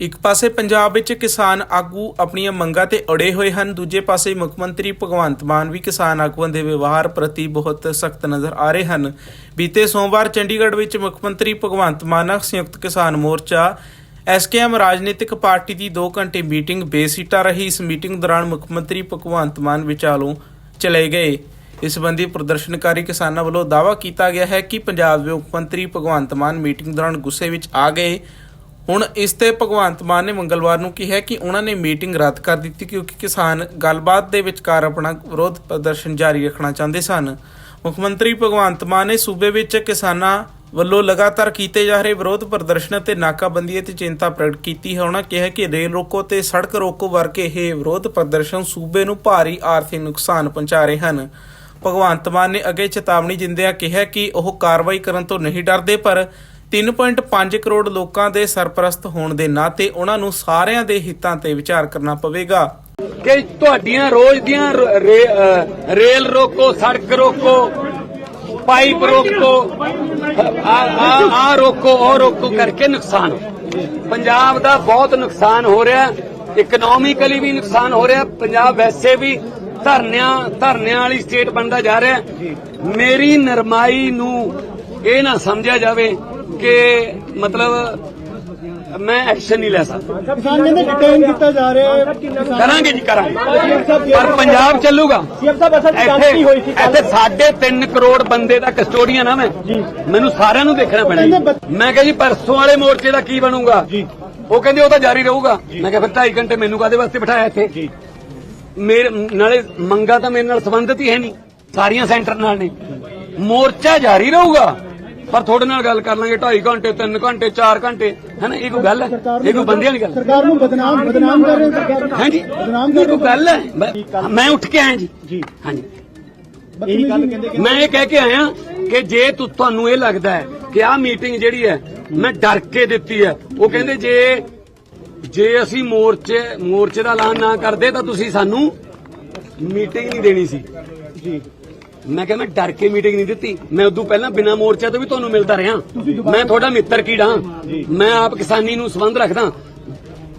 ਇੱਕ ਪਾਸੇ ਪੰਜਾਬ ਵਿੱਚ ਕਿਸਾਨ ਆਗੂ ਆਪਣੀਆਂ ਮੰਗਾਂ ਤੇ ਅੜੇ ਹੋਏ ਹਨ, ਦੂਜੇ ਪਾਸੇ ਮੁੱਖ ਮੰਤਰੀ ਭਗਵੰਤ ਮਾਨ ਵੀ ਕਿਸਾਨ ਆਗੂਆਂ ਦੇ ਵਿਵਹਾਰ ਪ੍ਰਤੀ ਬਹੁਤ ਸਖਤ ਨਜ਼ਰ ਆ ਰਹੇ ਹਨ। ਬੀਤੇ ਸੋਮਵਾਰ ਚੰਡੀਗੜ੍ਹ ਵਿੱਚ ਮੁੱਖ ਮੰਤਰੀ ਭਗਵੰਤ ਮਾਨ ਸੰਯੁਕਤ ਕਿਸਾਨ ਮੋਰਚਾ ਐਸਕੇਐਮ ਰਾਜਨੀਤਿਕ ਪਾਰਟੀ ਦੀ 2 ਘੰਟੇ ਮੀਟਿੰਗ ਬੇਸਿੱਟਾ ਰਹੀ। ਇਸ ਮੀਟਿੰਗ ਦੌਰਾਨ ਮੁੱਖ ਮੰਤਰੀ ਭਗਵੰਤ ਮਾਨ ਵਿਚਾਲੋਂ ਚਲੇ ਗਏ। ਇਸ ਸੰਬੰਧੀ ਪ੍ਰਦਰਸ਼ਨਕਾਰੀ ਕਿਸਾਨਾਂ ਵੱਲੋਂ ਦਾਅਵਾ ਕੀਤਾ ਗਿਆ ਹੈ ਕਿ ਪੰਜਾਬ ਦੇ ਮੁੱਖ ਮੰਤਰੀ ਭਗਵੰਤ ਮਾਨ ਮੀਟਿੰਗ ਦੌਰਾਨ ਗੁੱਸੇ ਵਿੱਚ ਆ ਗਏ। ਹੁਣ ਇਸ ਤੇ ਭਗਵੰਤ ਮਾਨ ਨੇ ਮੰਗਲਵਾਰ ਨੂੰ ਕਿਹਾ ਕਿ ਉਹਨਾਂ ਨੇ ਮੀਟਿੰਗ ਰੱਦ ਕਰ ਦਿੱਤੀ ਕਿਉਂਕਿ ਕਿਸਾਨ ਗੱਲਬਾਤ ਦੇ ਵਿਚਕਾਰ ਆਪਣਾ ਵਿਰੋਧ ਪ੍ਰਦਰਸ਼ਨ ਜਾਰੀ ਰੱਖਣਾ ਚਾਹੁੰਦੇ ਸਨ। ਮੁੱਖ ਮੰਤਰੀ ਭਗਵੰਤ ਮਾਨ ਨੇ ਸੂਬੇ ਵਿੱਚ ਕਿਸਾਨਾਂ ਵੱਲੋਂ ਲਗਾਤਾਰ ਕੀਤੇ ਜਾ ਰਹੇ ਵਿਰੋਧ ਪ੍ਰਦਰਸ਼ਨ ਅਤੇ ਨਾਕਾਬੰਦੀ ਤੇ ਚਿੰਤਾ ਪ੍ਰਗਟ ਕੀਤੀ ਹੈ। ਉਹਨਾਂ ਕਿਹਾ ਕਿ ਰੇਲ ਰੋਕੋ ਤੇ ਸੜਕ ਰੋਕੋ ਵਰਗੇ ਇਹ ਵਿਰੋਧ ਪ੍ਰਦਰਸ਼ਨ ਸੂਬੇ ਨੂੰ ਭਾਰੀ ਆਰਥਿਕ ਨੁਕਸਾਨ ਪਹੁੰਚਾ ਰਹੇ ਹਨ। ਭਗਵੰਤ ਮਾਨ ਨੇ ਅੱਗੇ ਚੇਤਾਵਨੀ ਦਿੰਦਿਆਂ ਕਿਹਾ ਕਿ ਉਹ ਕਾਰਵਾਈ ਕਰਨ ਤੋਂ ਨਹੀਂ ਡਰਦੇ, ਪਰ 3.5 ਕਰੋੜ ਲੋਕਾਂ ਦੇ ਸਰਪ੍ਰਸਤ ਹੋਣ ਦੇ ਨਾਤੇ ਉਹਨਾਂ ਨੂੰ ਸਾਰਿਆਂ ਦੇ ਹਿੱਤਾਂ ਤੇ ਵਿਚਾਰ ਕਰਨਾ ਪਵੇਗਾ। ਕਿ ਤੁਹਾਡੀਆਂ ਰੋਜ਼ ਦੀਆਂ ਰੇਲ ਰੋਕੋ, ਸੜਕ ਰੋਕੋ, ਪਾਈਪ ਰੋਕੋ, ਆ ਆ ਰੋਕੋ, ਉਹ ਰੋਕੋ ਕਰਕੇ ਨੁਕਸਾਨ ਪੰਜਾਬ ਦਾ ਬਹੁਤ ਨੁਕਸਾਨ ਹੋ ਰਿਹਾ ਇਕਨੋਮਿਕਲੀ ਵੀ ਨੁਕਸਾਨ ਹੋ ਰਿਹਾ, ਪੰਜਾਬ ਵੈਸੇ ਵੀ ਧਰਨਿਆਂ ਧਰਨਿਆਂ ਵਾਲੀ ਸਟੇਟ ਬਣਦਾ ਜਾ ਰਿਹਾ। ਮੇਰੀ ਨਰਮਾਈ ਨੂੰ ਇਹ ਨਾ ਸਮਝਿਆ ਜਾਵੇ ਕਿ ਮਤਲਬ ਮੈਂ ਐਕਸ਼ਨ ਨਹੀਂ ਲੈ ਸਕਦਾ। ਕਿਸਾਨ ਕਹਿੰਦੇ ਡਿਟੇਨ ਕੀਤਾ ਜਾ ਰਿਹਾ ਹੈ। ਕਰਾਂਗੇ ਜੀ ਕਰਾਂਗੇ। ਪਰ ਪੰਜਾਬ ਚੱਲੂਗਾ। ਸੀਐਮ ਸਾਹਿਬ ਅਸਲ ਚ ਗੱਲ ਕੀ ਹੋਈ ਸੀ ਕੱਲ੍ਹ? ਇੱਥੇ ਸਾਢੇ 3 ਕਰੋੜ ਬੰਦੇ ਦਾ ਕਸਟੋਡੀਅਨ ਆ ਮੈਂ। ਮੈਨੂੰ ਸਾਰਿਆਂ ਨੂੰ ਦੇਖਣਾ ਪੈਣਾ। ਮੈਂ ਕਿਹਾ ਜੀ ਪਰਸੋਂ ਵਾਲੇ ਮੋਰਚੇ ਦਾ ਕੀ ਬਣੂਗਾ? ਉਹ ਕਹਿੰਦੇ ਉਹ ਤਾਂ ਜਾਰੀ ਰਹੂਗਾ। ਮੈਂ ਕਿਹਾ ਫਿਰ 2.5 ਘੰਟੇ ਮੈਨੂੰ ਕਾਦੇ ਵਾਸਤੇ ਬਿਠਾਇਆ ਇੱਥੇ? ਮੇਰੇ ਨਾਲੇ ਮੰਗਾ ਤਾਂ ਮੇਰੇ ਨਾਲ ਸੰਬੰਧਿਤ ਹੀ ਹੈ ਨਹੀਂ। ਸਾਰੀਆਂ ਸੈਂਟਰ ਨਾਲ ਨੇ। ਮੋਰਚਾ ਜਾਰੀ ਰਹੂਗਾ। ਪਰ ਤੁਹਾਡੇ ਨਾਲ ਗੱਲ ਕਰ ਲਾਂਗੇ 2.5 ਘੰਟੇ 3 ਘੰਟੇ 4 ਘੰਟੇ ਹੈਨਾ ਇਹ ਕੋਈ ਗੱਲ ਹੈ? ਇਹ ਕੋਈ ਬੰਦਿਆਂ ਵਾਲੀ ਗੱਲ ਸਰਕਾਰ ਨੂੰ ਬਦਨਾਮ ਬਦਨਾਮ ਕਰ ਰਹੇ ਹੋ ਸਰਕਾਰ। ਹਾਂਜੀ ਬਦਨਾਮ ਇਹ ਕਰ ਕੋਈ ਗੱਲ ਹੈ? ਮੈਂ- ਉੱਠ ਕੇ ਆਇਆ ਜੀ। ਜੀ। ਹਾਂਜੀ ਇਹੀ ਗੱਲ ਕਹਿੰਦੇ ਕਿ ਮੈਂ ਇਹ ਕਹਿ ਕੇ ਆਇਆ ਕਿ ਜੇ ਤੁ- ਤੁਹਾਨੂੰ ਇਹ ਲੱਗਦਾ ਹੈ ਕਿ ਆਹ ਮੀਟਿੰਗ ਜਿਹੜੀ ਹੈ ਮੈਂ ਡਰ ਕੇ ਦਿੱਤੀ ਹੈ। ਉਹ ਕਹਿੰਦੇ ਜੇ ਜੇ ਅਸੀਂ ਮੋਰਚੇ ਮੋਰਚੇ ਦਾ ਐਲਾਨ ਨਾ ਕਰਦੇ ਤਾਂ ਤੁਸੀਂ ਸਾਨੂੰ ਮੀਟਿੰਗ ਨਹੀਂ ਦੇਣੀ ਸੀ। ਜੀ। ਮੈਂ ਕਿਹਾ ਮੈਂ ਡਰ ਕੇ ਮੀਟਿੰਗ ਨਹੀਂ ਦਿੱਤੀ। ਮੈਂ ਉਦੋਂ ਪਹਿਲਾਂ ਬਿਨਾਂ ਮੋਰਚੇ ਤੋਂ ਵੀ ਤੁਹਾਨੂੰ ਮਿਲਦਾ ਰਿਹਾ। ਮੈਂ ਤੁਹਾਡਾ ਮਿੱਤਰ ਕੀੜਾ। ਮੈਂ ਆਪ ਕਿਸਾਨੀ ਨੂੰ ਸੰਬੰਧ ਰੱਖਦਾ।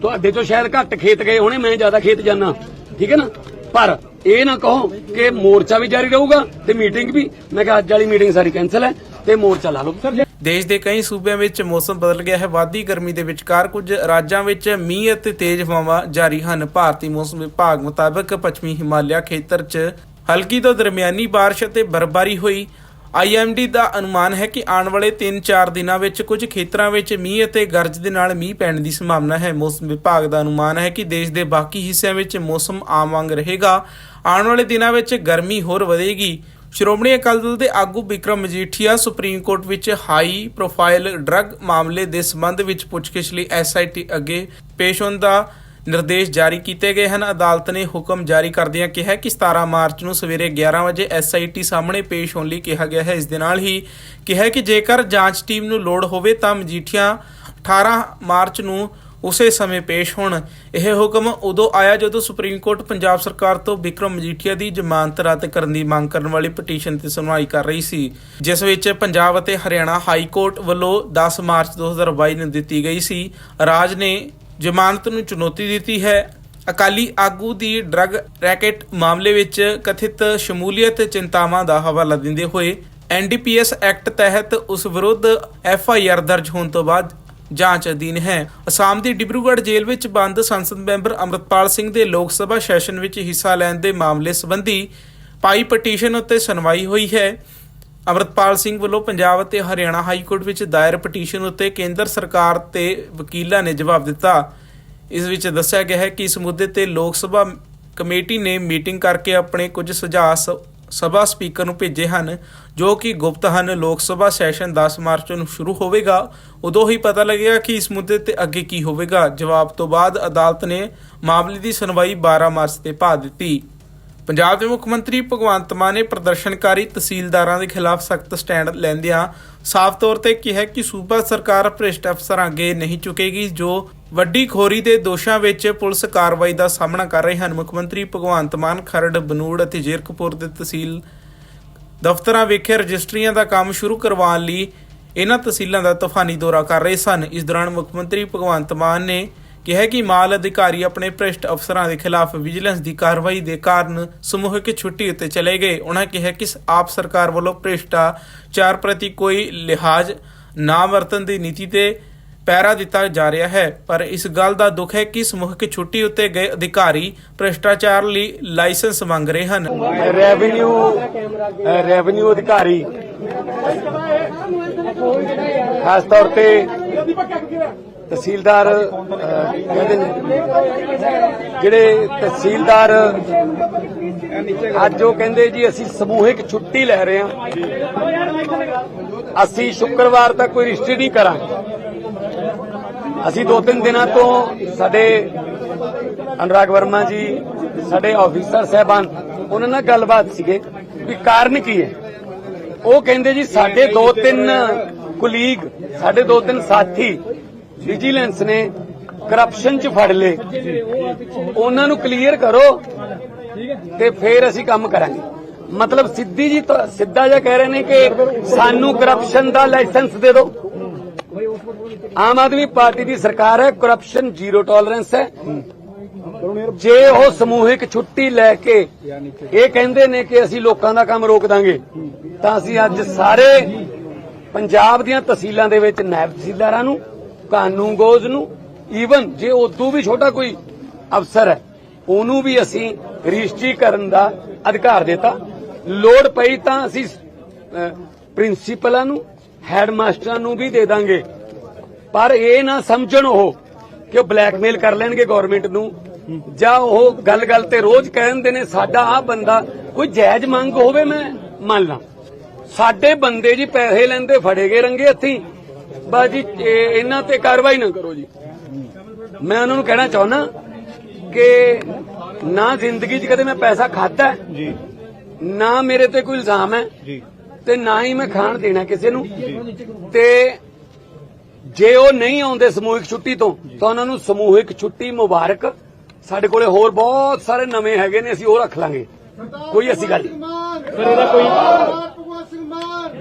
ਤੁਹਾਡੇ ਤੋਂ ਸ਼ਾਇਦ ਘੱਟ ਖੇਤ ਗਏ ਹੋਣੇ ਮੈਂ ਜ਼ਿਆਦਾ ਖੇਤ ਜਾਣਾ ਠੀਕ ਹੈ ਨਾ? ਪਰ ਇਹ ਨਾ ਕਹੋ ਕਿ ਮੋਰਚਾ ਵੀ ਜਾਰੀ ਰਹੂਗਾ ਤੇ ਮੀਟਿੰਗ ਵੀ। ਮੈਂ ਕਿਹਾ ਅੱਜ ਵਾਲੀ ਮੀਟਿੰਗ ਸਾਰੀ ਕੈਨਸਲ ਹੈ ਤੇ ਮੋਰਚਾ ਲਾ ਲਓ। ਦੇਸ਼ ਦੇ ਕਈ ਸੂਬਿਆਂ ਵਿੱਚ ਮੌਸਮ ਬਦਲ ਗਿਆ ਹੈ। ਵਾਧੀ ਗਰਮੀ ਦੇ ਵਿਚਕਾਰ ਕੁਝ ਰਾਜਾਂ ਵਿੱਚ ਮੀਂਹ ਅਤੇ ਤੇਜ਼ ਹਵਾਵਾਂ ਜਾਰੀ ਹਨ। ਭਾਰਤੀ ਮੌਸਮ ਵਿਭਾਗ ਮੁਤਾਬਕ ਪੱਛਮੀ ਹਿਮਾਲਿਆ ਖੇਤਰ 'ਚ ਹਲਕੀ ਤੋਂ ਦਰਮਿਆਨੀ ਬਾਰਿਸ਼ ਅਤੇ ਬਰਫ਼ਬਾਰੀ ਹੋਈ। ਆਈਐਮਡੀ ਦਾ ਅਨੁਮਾਨ ਹੈ ਕਿ ਆਉਣ ਵਾਲੇ 3-4 ਦਿਨਾਂ ਵਿੱਚ ਕੁਝ ਖੇਤਰਾਂ ਵਿੱਚ ਮੀਂਹ ਅਤੇ ਗਰਜ ਦੇ ਨਾਲ ਮੀਂਹ ਪੈਣ ਦੀ ਸੰਭਾਵਨਾ ਹੈ। ਮੌਸਮ ਵਿਭਾਗ ਦਾ ਅਨੁਮਾਨ ਹੈ ਕਿ ਦੇਸ਼ ਦੇ ਬਾਕੀ ਹਿੱਸਿਆਂ ਵਿੱਚ ਮੌਸਮ ਆਮ ਵਾਂਗ ਰਹੇਗਾ। ਆਉਣ ਵਾਲੇ ਦਿਨਾਂ ਵਿੱਚ ਗਰਮੀ ਹੋਰ ਵਧੇਗੀ। ਸ਼੍ਰੋਮਣੀ ਅਕਾਲੀ ਦਲ ਦੇ ਆਗੂ ਵਿਕਰਮ ਮਜੀਠੀਆ ਸੁਪਰੀਮ ਕੋਰਟ ਵਿੱਚ ਹਾਈ ਪ੍ਰੋਫਾਈਲ ਡਰੱਗ ਮਾਮਲੇ ਦੇ ਸੰਬੰਧ ਵਿੱਚ ਪੁੱਛਗਿੱਛ ਲਈ ਐਸਆਈਟੀ ਅੱਗੇ ਪੇਸ਼ ਹੋਣ ਦਾ ਨਿਰਦੇਸ਼ ਜਾਰੀ ਕੀਤੇ ਗਏ ਹਨ। ਅਦਾਲਤ ਨੇ ਹੁਕਮ ਜਾਰੀ ਕਰਦਿਆਂ ਕਿਹਾ ਕਿ 17 ਮਾਰਚ ਨੂੰ ਸਵੇਰੇ 11 ਵਜੇ ਐਸਆਈਟੀ ਸਾਹਮਣੇ ਪੇਸ਼ ਹੋਣ ਲਈ ਕਿਹਾ ਗਿਆ ਹੈ। ਇਸ ਦੇ ਨਾਲ ਹੀ ਕਿਹਾ ਕਿ ਜੇਕਰ ਜਾਂਚ ਟੀਮ ਨੂੰ ਲੋੜ ਹੋਵੇ ਤਾਂ ਮਜੀਠੀਆ 18 ਮਾਰਚ ਨੂੰ ਉਸੇ ਸਮੇਂ ਪੇਸ਼ ਹੋਣ। ਇਹ ਹੁਕਮ ਉਦੋਂ ਆਇਆ ਜਦੋਂ ਸੁਪਰੀਮ ਕੋਰਟ ਪੰਜਾਬ ਸਰਕਾਰ ਤੋਂ ਵਿਕਰਮ ਮਜੀਠੀਆ ਦੀ ਜ਼ਮਾਨਤ ਰੱਦ ਕਰਨ ਦੀ ਮੰਗ ਕਰਨ ਵਾਲੀ ਪਟੀਸ਼ਨ ਤੇ ਸੁਣਵਾਈ ਕਰ ਰਹੀ ਸੀ, ਜਿਸ ਵਿੱਚ ਪੰਜਾਬ ਅਤੇ ਹਰਿਆਣਾ ਹਾਈ ਕੋਰਟ ਵੱਲੋਂ 10 ਮਾਰਚ 2022 ਨੂੰ ਦਿੱਤੀ ਗਈ ਸੀ। ਰਾਜ ਨੇ ਜ਼ਮਾਨਤ ਨੂੰ ਚੁਣੌਤੀ ਦਿੱਤੀ ਹੈ। ਅਕਾਲੀ ਆਗੂ ਦੀ ਡਰੱਗ ਰੈਕੇਟ ਮਾਮਲੇ ਵਿੱਚ ਕਥਿਤ ਸ਼ਮੂਲੀਅਤ ਚਿੰਤਾਵਾਂ ਦਾ ਹਵਾਲਾ ਦਿੰਦੇ ਹੋਏ ਐਨਡੀਪੀਐਸ ਐਕਟ ਤਹਿਤ ਉਸ ਵਿਰੁੱਧ ਐਫਆਈਆਰ ਦਰਜ ਹੋਣ ਤੋਂ ਬਾਅਦ ਜਾਂਚ ਅਧੀਨ ਹੈ। ਅਸਾਮ ਦੀ ਡਿਬਰੂਗੜ੍ਹ ਜੇਲ੍ਹ ਵਿੱਚ ਬੰਦ ਸੰਸਦ ਮੈਂਬਰ ਅਮਰਤਪਾਲ ਸਿੰਘ ਦੇ ਲੋਕ ਸਭਾ ਸੈਸ਼ਨ ਵਿੱਚ ਹਿੱਸਾ ਲੈਣ ਦੇ ਮਾਮਲੇ ਸੰਬੰਧੀ ਪਾਈ ਪਟੀਸ਼ਨ ਉੱਤੇ ਸੁਣਵਾਈ ਹੋਈ ਹੈ। ਅਮਰਤਪਾਲ ਸਿੰਘ ਵੱਲੋਂ ਪੰਜਾਬ ਅਤੇ ਹਰਿਆਣਾ ਹਾਈ ਕੋਰਟ ਵਿੱਚ ਦਾਇਰ ਪਟੀਸ਼ਨ ਉੱਤੇ ਕੇਂਦਰ ਸਰਕਾਰ ਤੇ ਵਕੀਲਾਂ ਨੇ ਜਵਾਬ ਦਿੱਤਾ। ਇਸ ਵਿੱਚ ਦੱਸਿਆ ਗਿਆ ਹੈ ਕਿ ਇਸ ਮੁੱਦੇ ਤੇ ਲੋਕ ਸਭਾ ਕਮੇਟੀ ਨੇ ਮੀਟਿੰਗ ਕਰਕੇ ਆਪਣੇ ਕੁਝ ਸੁਝਾਅ ਸ- ਸਭਾ ਸਪੀਕਰ ਨੂੰ ਭੇਜੇ ਹਨ, ਜੋ ਕਿ ਗੁਪਤ ਹਨ। ਲੋਕ ਸਭਾ ਸੈਸ਼ਨ 10 ਮਾਰਚ ਨੂੰ ਸ਼ੁਰੂ ਹੋਵੇਗਾ। ਉਦੋਂ ਹੀ ਪਤਾ ਲੱਗੇਗਾ ਕਿ ਇਸ ਮੁੱਦੇ ਤੇ ਅੱਗੇ ਕੀ ਹੋਵੇਗਾ। ਜਵਾਬ ਤੋਂ ਬਾਅਦ ਅਦਾਲਤ ਨੇ ਮਾਮਲੇ ਦੀ ਸੁਣਵਾਈ 12 ਮਾਰਚ ਤੇ ਪਾ ਦਿੱਤੀ। ਪੰਜਾਬ ਦੇ ਮੁੱਖ ਮੰਤਰੀ ਭਗਵੰਤ ਮਾਨ ਨੇ ਪ੍ਰਦਰਸ਼ਨਕਾਰੀ ਤਹਿਸੀਲਦਾਰਾਂ ਦੇ ਖਿਲਾਫ ਸਖਤ ਸਟੈਂਡ ਲੈਂਦਿਆਂ ਸਾਫ਼ ਤੌਰ ਤੇ ਕਿਹਾ ਕਿ ਸੂਬਾ ਸਰਕਾਰ ਭ੍ਰਿਸ਼ਟ ਅਫਸਰਾਂ ਅੱਗੇ ਨਹੀਂ ਝੁਕੇਗੀ, ਜੋ ਵੱਡੀ ਖੋਰੀ ਦੇ ਦੋਸ਼ਾਂ ਵਿੱਚ ਪੁਲਿਸ ਕਾਰਵਾਈ ਦਾ ਸਾਹਮਣਾ ਕਰ ਰਹੇ ਹਨ। ਮੁੱਖ ਮੰਤਰੀ ਭਗਵੰਤ ਮਾਨ ਖਰੜ, ਬਨੂੜ ਅਤੇ ਜੀਰਕਪੁਰ ਦੇ ਤਹਿਸੀਲ ਦਫ਼ਤਰਾਂ ਵਿਖੇ ਰਜਿਸਟਰੀਆਂ ਦਾ ਕੰਮ ਸ਼ੁਰੂ ਕਰਵਾਉਣ ਲਈ ਇਹਨਾਂ ਤਹਿਸੀਲਾਂ ਦਾ ਤੂਫਾਨੀ ਦੌਰਾ ਕਰ ਰਹੇ ਸਨ। ਇਸ ਦੌਰਾਨ ਮੁੱਖ ਮੰਤਰੀ ਭਗਵੰਤ ਮਾਨ ਨੇ ਕਿਹਾ ਕਿ ਮਾਲ ਅਧਿਕਾਰੀ ਆਪਣੇ ਭ੍ਰਿਸ਼ਟ ਅਫਸਰਾਂ ਦੇ ਖਿਲਾਫ ਵਿਜੀਲੈਂਸ ਦੀ ਕਾਰਵਾਈ ਦੇ ਕਾਰਨ ਸਮੂਹਿਕ ਛੁੱਟੀ ਉੱਤੇ ਚਲੇ ਗਏ। ਉਹਨਾਂ ਕਿਹਾ ਕਿ ਆਪ ਸਰਕਾਰ ਵੱਲੋਂ ਭ੍ਰਿਸ਼ਟਾਚਾਰ ਪ੍ਰਤੀ ਕੋਈ ਲਿਹਾਜ਼ ਨਾ ਵਰਤਣ ਦੀ ਨੀਤੀ ਤੇ ਪਹਿਰਾ ਦਿੱਤਾ ਜਾ ਰਿਹਾ ਹੈ। ਪਰ ਇਸ ਗੱਲ ਦਾ ਦੁੱਖ ਹੈ ਕਿ ਸਮੂਹਿਕ ਛੁੱਟੀ ਉੱਤੇ ਗਏ ਅਧਿਕਾਰੀ ਭ੍ਰਿਸ਼ਟਾਚਾਰ ਲਈ ਲਾਇਸੈਂਸ ਮੰਗ ਰਹੇ ਹਨ। ਰੈਵਨਿਊ ਰੈਵਨਿਊ ਅਧਿਕਾਰੀ ਖਾਸ ਤੌਰ ਤੇ ਤਹਿਸੀਲਦਾਰ ਕਹਿੰਦੇ ਨੇ, ਜਿਹੜੇ ਤਹਿਸੀਲਦਾਰ ਅੱਜ ਉਹ ਕਹਿੰਦੇ ਜੀ, ਅਸੀਂ ਸਮੂਹਿਕ ਛੁੱਟੀ ਲੈ ਰਹੇ ਹਾਂ। ਅਸੀਂ ਸ਼ੁੱਕਰਵਾਰ ਤੱਕ ਕੋਈ ਰਜਿਸਟਰੀ ਨਹੀਂ ਕਰਾਂਗੇ। ਅਸੀਂ ਦੋ ਤਿੰਨ ਦਿਨਾਂ ਤੋਂ ਸਾਡੇ ਅਨੁਰਾਗ ਵਰਮਾ ਜੀ, ਸਾਡੇ ਆਫੀਸਰ ਸਹਿਬਾਨ, ਉਹਨਾਂ ਨਾਲ ਗੱਲਬਾਤ ਸੀਗੇ ਵੀ ਕਾਰਨ ਕੀ ਹੈ। ਉਹ ਕਹਿੰਦੇ ਜੀ, ਸਾਡੇ ਦੋ ਤਿੰਨ ਕੁਲੀਗ, ਸਾਡੇ ਦੋ ਤਿੰਨ ਸਾਥੀ ਵਿਜੀਲੈਂਸ ਨੇ ਕਰਪਸ਼ਨ ਚ ਫੜ ਲਏ। ਉਹਨਾਂ ਨੂੰ ਕਲੀਅਰ ਕਰੋ ਤੇ ਫਿਰ ਅਸੀਂ ਕੰਮ ਕਰਾਂਗੇ। ਮਤਲਬ ਸਿੱਧੀ ਜੀ ਸਿੱਧਾ ਜਿਹਾ ਕਹਿ ਰਹੇ ਨੇ ਕਿ ਸਾਨੂੰ ਕਰਪਸ਼ਨ ਦਾ ਲਾਇਸੈਂਸ ਦੇ ਦਿਓ। ਆਮ ਆਦਮੀ ਪਾਰਟੀ ਦੀ ਸਰਕਾਰ ਹੈ ਕਰਪਸ਼ਨ ਜ਼ੀਰੋ ਟੋਲਰੈਂਸ ਹੈ। ਜੇ ਉਹ ਸਮੂਹਿਕ ਛੁੱਟੀ ਲੈ ਕੇ ਇਹ ਕਹਿੰਦੇ ਨੇ ਕਿ ਅਸੀਂ ਲੋਕਾਂ ਦਾ ਕੰਮ ਰੋਕ ਦਾਂਗੇ, ਤਾਂ ਅਸੀਂ ਅੱਜ ਸਾਰੇ ਪੰਜਾਬ ਦੀਆਂ ਤਹਿਸੀਲਾਂ ਦੇ ਵਿੱਚ ਨਾਇਬ ਤਹਿਸੀਲਦਾਰਾਂ ਨੂੰ ਕਾਨੂੰਗੋਜ਼ ਨੂੰ ਈਵਨ ਜੇ ਉਦੋਂ ਵੀ ਛੋਟਾ ਕੋਈ ਅਫਸਰ ਹੈ, ਉਹਨੂੰ ਵੀ ਅਸੀਂ ਰਜਿਸਟਰੀ ਕਰਨ ਦਾ ਅਧਿਕਾਰ ਦਿੱਤਾ। ਲੋੜ ਪਈ ਤਾਂ ਅਸੀਂ ਪ੍ਰਿੰਸੀਪਲਾਂ ਨੂੰ, ਹੈਡਮਾਸਟਰਾਂ ਨੂੰ ਵੀ ਦੇ ਦਾਂਗੇ। ਪਰ ਇਹ ਨਾ ਸਮਝਣ ਉਹ ਕਿ ਉਹ ਬਲੈਕਮੇਲ ਕਰ ਲੈਣਗੇ ਗਵਰਨਮੈਂਟ ਨੂੰ, ਜਾਂ ਉਹ ਗੱਲ-ਗੱਲ ਤੇ ਰੋਜ਼ ਕਹਿੰਦੇ ਨੇ, ਸਾਡਾ ਆ ਬੰਦਾ, ਕੋਈ ਜਾਇਜ਼ ਮੰਗ ਹੋਵੇ ਮੈਂ ਮੰਨ ਲਾਂ। ਸਾਡੇ ਬੰਦੇ ਜੀ ਪੈਸੇ ਲੈਂਦੇ, ਫੜੇ ਗਏ ਰੰਗੇ ਹੱਥੀ। ਬਾਜੀ ਇਹ- ਇਹਨਾਂ ਤੇ ਕਾਰਵਾਈ ਨਾ ਕਰੋ ਜੀ। ਮੈਂ ਉਹਨਾਂ ਨੂੰ ਕਹਿਣਾ ਚਾਹੁੰਦਾ ਕਿ ਨਾ ਜ਼ਿੰਦਗੀ 'ਚ ਕਦੇ ਮੈਂ ਪੈਸਾ ਖਾਦਾ ਜੀ। ਨਾ ਮੇਰੇ ਤੇ ਕੋਈ ਇਲਜ਼ਾਮ ਹੈ ਜੀ। ਤੇ ਨਾ ਹੀ ਮੈਂ ਖਾਣ ਦੇਣਾ ਕਿਸੇ ਨੂੰ। ਤੇ ਜੇ ਉਹ ਨਹੀਂ ਆਉਂਦੇ ਸਮੂਹਿਕ ਛੁੱਟੀ ਤੋਂ ਤਾਂ ਉਹਨਾਂ ਨੂੰ ਸਮੂਹਿਕ ਛੁੱਟੀ ਮੁਬਾਰਕ। ਸਾਡੇ ਕੋਲੇ ਹੋਰ ਬਹੁਤ ਸਾਰੇ ਨਵੇਂ ਹੈਗੇ ਨੇ ਅਸੀਂ ਉਹ ਰੱਖ ਲਾਂਗੇ। ਕੋਈ ਐਸੀ ਗੱਲ ਨਹੀਂ। ਫਿਰ ਇਹਦਾ ਕੋਈ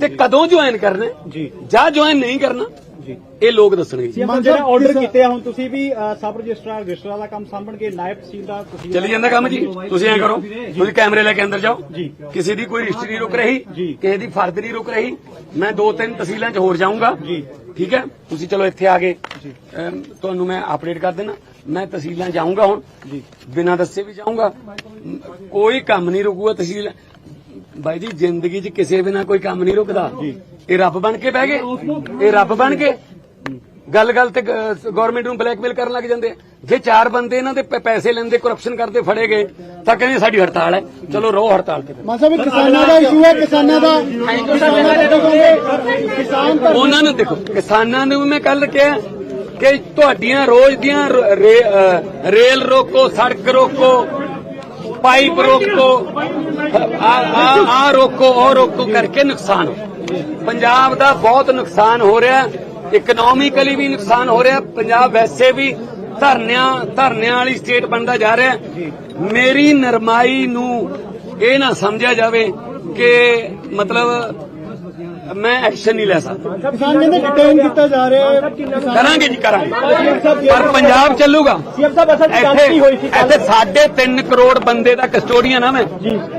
ਤੇ ਕਦੋਂ ਜੁਆਇਨ ਕਰਨਾ? ਜੀ। ਜਾਂ ਜੁਆਇਨ ਨਹੀਂ ਕਰਨਾ? ਜੀ। ਇਹ ਲੋਕ ਦੱਸਣਗੇ ਜੀ। ਮਨ ਜਿਹੜਾ ਆਰਡਰ ਕੀਤੇ ਆ ਹੁਣ ਤੁਸੀਂ ਵੀ ਅ, ਸਬ ਰਜਿਸਟਰਾਰ ਰਜਿਸਟਰਾਰ ਦਾ ਕੰਮ ਸਾਂਭਣਗੇ ਨਾਇਬ ਤਹਿਸੀਲਦਾਰ ਤੁਸੀਂ ਚੱਲੀ ਜਾਂਦਾ ਕੰਮ ਜੀ। ਤੁਸੀਂ ਐ ਕਰੋ ਤੁਸੀਂ ਕੈਮਰੇ ਲੈ ਕੇ ਅੰਦਰ ਜਾਓ। ਜੀ। ਕਿਸੇ ਦੀ ਕੋਈ ਰਜਿਸਟਰੀ ਨਹੀਂ ਰੁਕ ਰਹੀ ਜੀ। ਕਿਸੇ ਦੀ ਫਰਦ ਨਹੀਂ ਰੁਕ ਰਹੀ। ਮੈਂ ਦੋ ਤਿੰਨ ਤਹਿਸੀਲਾਂ 'ਚ ਹੋਰ ਜਾਊਂਗਾ। ਜੀ। ਠੀਕ ਹੈ? ਤੁਸੀਂ ਚਲੋ ਇੱਥੇ ਆ ਗਏ। ਜੀ। ਅਮ, ਤੁਹਾਨੂੰ ਮੈਂ ਅਪਡੇਟ ਕਰ ਦੇਣਾ ਮੈਂ ਤਹਿਸੀਲਾਂ ਜਾਊਂਗਾ ਹੁਣ। ਜੀ। ਬਿਨਾਂ ਦੱਸੇ ਵੀ ਜਾਊਂਗਾ। ਕੋਈ ਕੰਮ ਨਹੀਂ ਰੁਕੂਗਾ ਤਹਿਸੀਲ ਬਾਈ ਜੀ ਜ਼ਿੰਦਗੀ 'ਚ ਕਿਸੇ ਬਿਨਾਂ ਕੋਈ ਕੰਮ ਨਹੀਂ ਰੁਕਦਾ। ਇਹ ਰੱਬ ਬਣ ਕੇ ਬਹਿ ਗਏ ਇਹ ਰੱਬ ਬਣ ਕੇ ਗੱਲ ਗੱਲ ਤੇ ਗਵਰਨਮੈਂਟ ਨੂੰ ਬਲੈਕਮੇਲ ਕਰਨ ਲੱਗ ਜਾਂਦੇ। ਜੇ ਚਾਰ ਬੰਦੇ ਇਹਨਾਂ ਦੇ ਪੈਸੇ ਲੈਂਦੇ ਕਰਪਸ਼ਨ ਕਰਦੇ ਫੜੇ ਗਏ ਤਾਂ ਕਹਿੰਦੇ ਸਾਡੀ ਹੜਤਾਲ ਹੈ ਚਲੋ ਰੋ ਹੜਤਾਲ ਤੇ ਮਾਨ ਸਾਹਿਬ ਕਿਸਾਨਾਂ ਦਾ ਇਸ਼ੂ ਹੈ ਕਿਸਾਨਾਂ ਦਾ ਉਹਨਾਂ ਨੂੰ ਦੇਖੋ ਕਿਸਾਨਾਂ ਨੂੰ ਵੀ ਮੈਂ ਕੱਲ ਕਿਹਾ ਕਿ ਤੁਹਾਡੀਆਂ ਰੋਜ਼ ਦੀਆਂ ਰੇਲ ਰੋਕੋ ਸੜਕ ਰੋਕੋ ਪਾਈਪ ਰੋਕੋ। ਆ ਆ ਆ ਰੋਕੋ, ਉਹ ਰੋਕੋ ਕਰਕੇ ਨੁਕਸਾਨ ਪੰਜਾਬ ਦਾ ਬਹੁਤ ਨੁਕਸਾਨ ਹੋ ਰਿਹਾ। ਇਕਨੋਮਿਕਲੀ ਵੀ ਨੁਕਸਾਨ ਹੋ ਰਿਹਾ। ਪੰਜਾਬ ਵੈਸੇ ਵੀ ਧਰਨਿਆਂ ਧਰਨਿਆਂ ਵਾਲੀ ਸਟੇਟ ਬਣਦਾ ਜਾ ਰਿਹਾ। ਮੇਰੀ ਨਰਮਾਈ ਨੂੰ ਇਹ ਨਾ ਸਮਝਿਆ ਜਾਵੇ ਕਿ ਮਤਲਬ ਮੈਂ ਐਕਸ਼ਨ ਨਹੀਂ ਲੈ ਸਕਦਾ। ਕਿਸਾਨ ਕਹਿੰਦੇ ਡਿਟੇਨ ਕੀਤਾ ਜਾ ਰਿਹਾ ਹੈ। ਕਰਾਂਗੇ ਜੀ ਕਰਾਂਗੇ। ਪਰ ਪੰਜਾਬ ਚੱਲੂਗਾ। ਸੀਐਮ ਸਾਹਿਬ ਅਸਲ ਕੀ ਹੋਈ ਸੀ? ਇੱਥੇ ਸਾਢੇ 3 ਕਰੋੜ ਬੰਦੇ ਦਾ ਕਸਟੋਡੀਅਨ ਆ ਮੈਂ।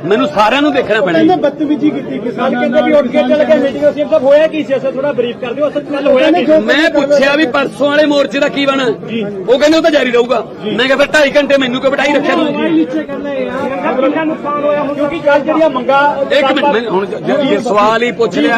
ਮੈਨੂੰ ਸਾਰਿਆਂ ਨੂੰ ਦੇਖਣਾ ਪੈਣਾ ਜੀ। ਕਹਿੰਦੇ ਬਦਤਮੀਜ਼ੀ ਕੀਤੀ ਕਿਸਾਨ ਕਹਿੰਦੇ ਵੀ ਉੱਠ ਕੇ ਚਲੇ ਗਏ ਮੀਟਿੰਗ ਸੀਐਮ ਸਾਹਿਬ ਹੋਇਆ ਕੀ ਸੀ? ਅਸਲ ਥੋੜਾ ਬਰੀਫ ਕਰ ਦਿਓ। ਅਸਲ ਗੱਲ ਹੋਇਆ ਕੀ? ਮੈਂ ਪੁੱਛਿਆ ਵੀ ਪਰਸੋਂ ਵਾਲੇ ਮੋਰਚੇ ਦਾ ਕੀ ਬਣਾ? ਉਹ ਕਹਿੰਦੇ ਉਹ ਤਾਂ ਜਾਰੀ ਰਹੂਗਾ। ਮੈਂ ਕਿਹਾ ਫਿਰ 2.5 ਘੰਟੇ ਮੈਨੂੰ ਕਿਉਂ ਬਿਠਾਈ ਰੱਖਿਆ ਤੁਸੀਂ? ਕਿੰਨਾ ਨੁਕਸਾਨ ਹੋਇਆ? ਹੁਣ ਕਿਉਂਕਿ ਕੱਲ ਜਿਹੜੀਆਂ ਮੰਗਾ ਇੱਕ ਮਿੰਟ ਮੈਂ ਹੁਣ ਜ- ਜ- ਇਹ ਸਵਾਲ ਹੀ ਪੁੱਛ ਲਿਆ